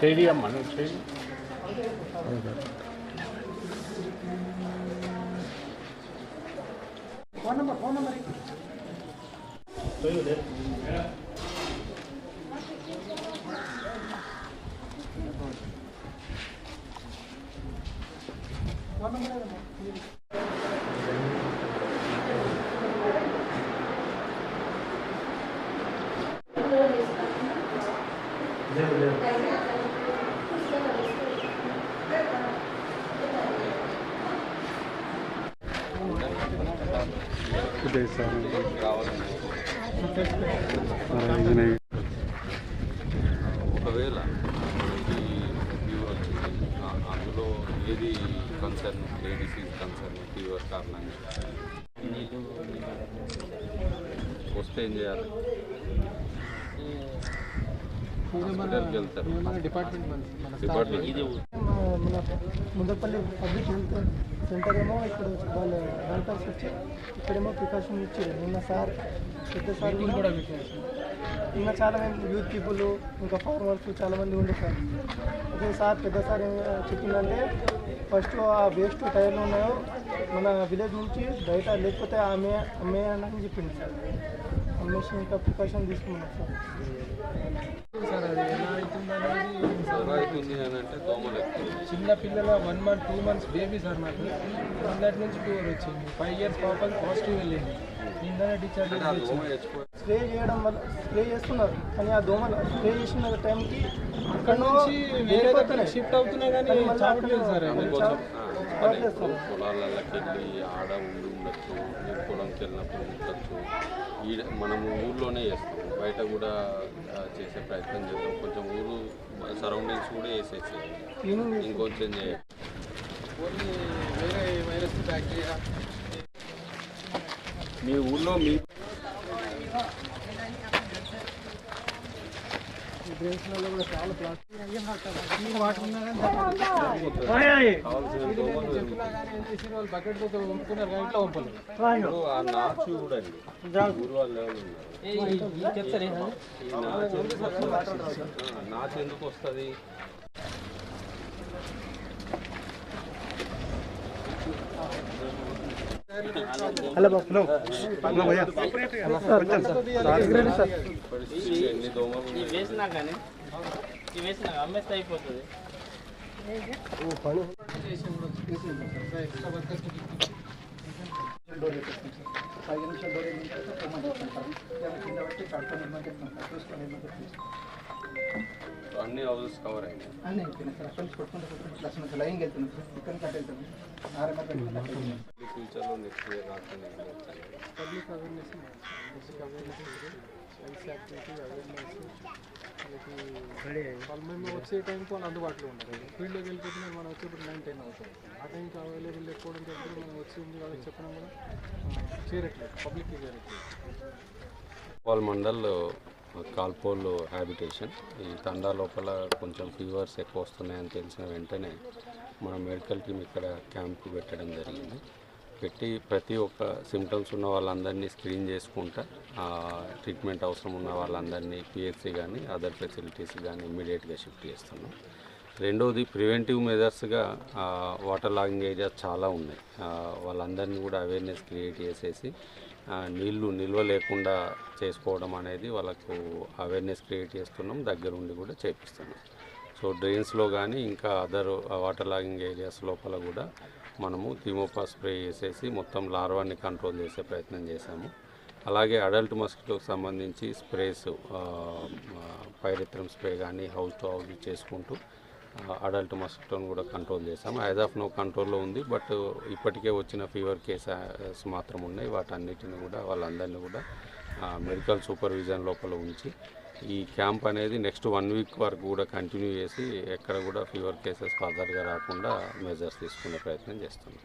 ശരി അമ്മ ശരി phone number phone number sir Anjaneya ఒకవేళ ఈ ఫీవర్ వచ్చింది ఆ- అందులో ఏది కన్సర్న్ ఏ డిసీజ్ కన్సర్న్ ఫీవర్ కారణంగా వస్తే ఏం చేయాలి హాస్పిటల్కి వెళ్తారు department Mundapalli public health centre ఏమో ఇక్కడ వాళ్ళు డాక్టర్స్ వచ్చి ఇక్కడేమో ప్రికాషన్ ఇచ్చారు. నిన్న సార్ పెద్ద సార్ కూడా నిన్న చాలా మంది యూత్ పీపుల్ ఇంకా ఫార్మర్స్ చాలా మంది ఉండే సార్. అదే సార్ పెద్ద సార్ ఏం చెప్పిందంటే ఫస్ట్ ఆ వేస్ట్ టైర్లు ఉన్నాయో మన విలేజ్ నుంచి బయట లేకపోతే ఆమె అమ్మేయని చెప్పింది సార్. అమ్మేసి ఇంకా ప్రికాషన్ తీసుకున్నాం సార్. చిన్న పిల్లల one month two months baby sir నాకు. నిన్నటి నుంచి ఫీవర్ వచ్చింది. ఫైవ్ ఇయర్స్ పాపకి పాజిటివ్ వెళ్ళింది. నిన్ననే డిశ్చార్జ్ చచ్చిపోయి స్ప్రే చేయడం వల్ల స్ప్రే చేస్తున్నారు. కానీ ఆ దోమలు స్ప్రే చేసిన టైంకి అక్కడ నుంచి వేరే దగ్గర షిఫ్ట్ అవుతున్నాయి కానీ చావట్లేదు సార్ ఇప్పుడు పొలాలకి వెళ్ళి ఆడ ఉండి ఉండొచ్చు పొలంకి వెళ్ళినప్పుడు ఉండొచ్చు. ఈ మనము ఊర్లోనే చేస్తాం. బయట కూడా చేసే ప్రయత్నం చేద్దాం. కొంచెం ఊరు సరౌండింగ్స్ కూడా వేసేసి ఇంకొంచెం చేయాలి మీ ఊళ్ళో మీ డ్రింక్స్లలో కూడా చాలా ప్లాస్టిక్ వాటర్ ఉన్నా కావాల్సిన దోమలు చెప్పినా కానీ ఏం చేసి వాళ్ళు బకెట్తో వంపుకున్నారు కానీ ఇట్లా వంపలేదు ఇప్పుడు ఆ నాచు చూడండి ఊరు వాళ్ళు ఎవరు ఉన్నారు ఈ నాచు ఎందుకు వస్తుంది? హలో నాచు హలో వస్తుంది కొంచెం. సార్ వేసినా కానీ వేసినా అమ్మేస్తే అయిపోతుంది పది నిమిషాలు కింద బట్టి ఇమ్మని చెప్తాను చూసుకొని ఇమ్మని చెప్తాను అన్ని హౌసెస్ కవర్ అయినాయి. అన్నీ అయిపోయినాయి సార్. అక్కడి నుంచి కొట్టుకుంటూ కొట్టుకుంటూ ప్లస్ నుంచి లైన్ వెళ్తున్నాం సార్ ఇక్కడ నుంచి అటు వెళ్తాం ఆర్ఎంఆర్ పెట్టుకుంటాం ఫ్యూచర్లో నెక్స్ట్ ఇయర్ రాకుండా? Public awareness basic awareness health activity awareness వాళ్ళు మేము వచ్చే టైంకి వాళ్ళు అందుబాటులో ఉంటారు ఫీల్డ్లోకి వెళ్ళిపోతున్నారు మనం వచ్చేప్పుడు నైన్ టెన్ అవుతుంది ఆ టైంకి అవైలబుల్ లేకపోవడంతో ఎప్పుడు మనం వచ్చి ఉంది వాళ్ళకి చెప్పడం కూడా చేరట్లేదు పబ్లిక్కి చేరట్లేదు వాళ్ళ మండల్ కాల్పోల్ హ్యాబిటేషన్. ఈ తండా లోపల కొంచెం ఫీవర్స్ ఎక్కువ వస్తున్నాయని తెలిసిన వెంటనే మన మెడికల్ టీం ఇక్కడ క్యాంప్ పెట్టడం జరిగింది. పెట్టి ప్రతి ఒక్క సిమ్టమ్స్ ఉన్న వాళ్ళందరినీ స్క్రీన్ చేసుకుంటా ట్రీట్మెంట్ అవసరం ఉన్న వాళ్ళందరినీ పిహెచ్సి కానీ అదర్ ఫెసిలిటీస్ కానీ ఇమ్మీడియట్గా షిఫ్ట్ చేస్తున్నాం. రెండవది ప్రివెంటివ్ మెజర్స్గా వాటర్ లాగింగ్ ఏరియాస్ చాలా ఉన్నాయి. వాళ్ళందరినీ కూడా అవేర్నెస్ క్రియేట్ చేసేసి నీళ్ళు నిల్వ లేకుండా చేసుకోవడం అనేది వాళ్ళకు అవేర్నెస్ క్రియేట్ చేస్తున్నాం దగ్గరుండి కూడా చేపిస్తున్నాం. సో డ్రైన్స్లో కానీ ఇంకా అదర్ వాటర్ లాగింగ్ ఏరియాస్ లోపల కూడా మనము థిమోపా స్ప్రే చేసేసి మొత్తం లార్వాన్ని కంట్రోల్ చేసే ప్రయత్నం చేశాము. అలాగే అడల్ట్ మస్కిటోకి సంబంధించి స్ప్రేస్ పైరిత్రం స్ప్రే కానీ హౌస్ టు హౌస్ చేసుకుంటూ అడల్ట్ మస్కిటోని కూడా కంట్రోల్ చేసాం యాజ్ ఆఫ్ నో కంట్రోల్లో ఉంది బట్ ఇప్పటికే వచ్చిన ఫీవర్ కేసెస్ మాత్రం ఉన్నాయి. వాటన్నిటిని కూడా వాళ్ళందరినీ కూడా మెడికల్ సూపర్విజన్ లోపల ఉంచి ఈ క్యాంప్ అనేది నెక్స్ట్ వన్ వీక్ వరకు కూడా కంటిన్యూ చేసి ఎక్కడ కూడా ఫీవర్ కేసెస్ ఫర్దర్గా రాకుండా మెజర్స్ తీసుకునే ప్రయత్నం చేస్తున్నాం.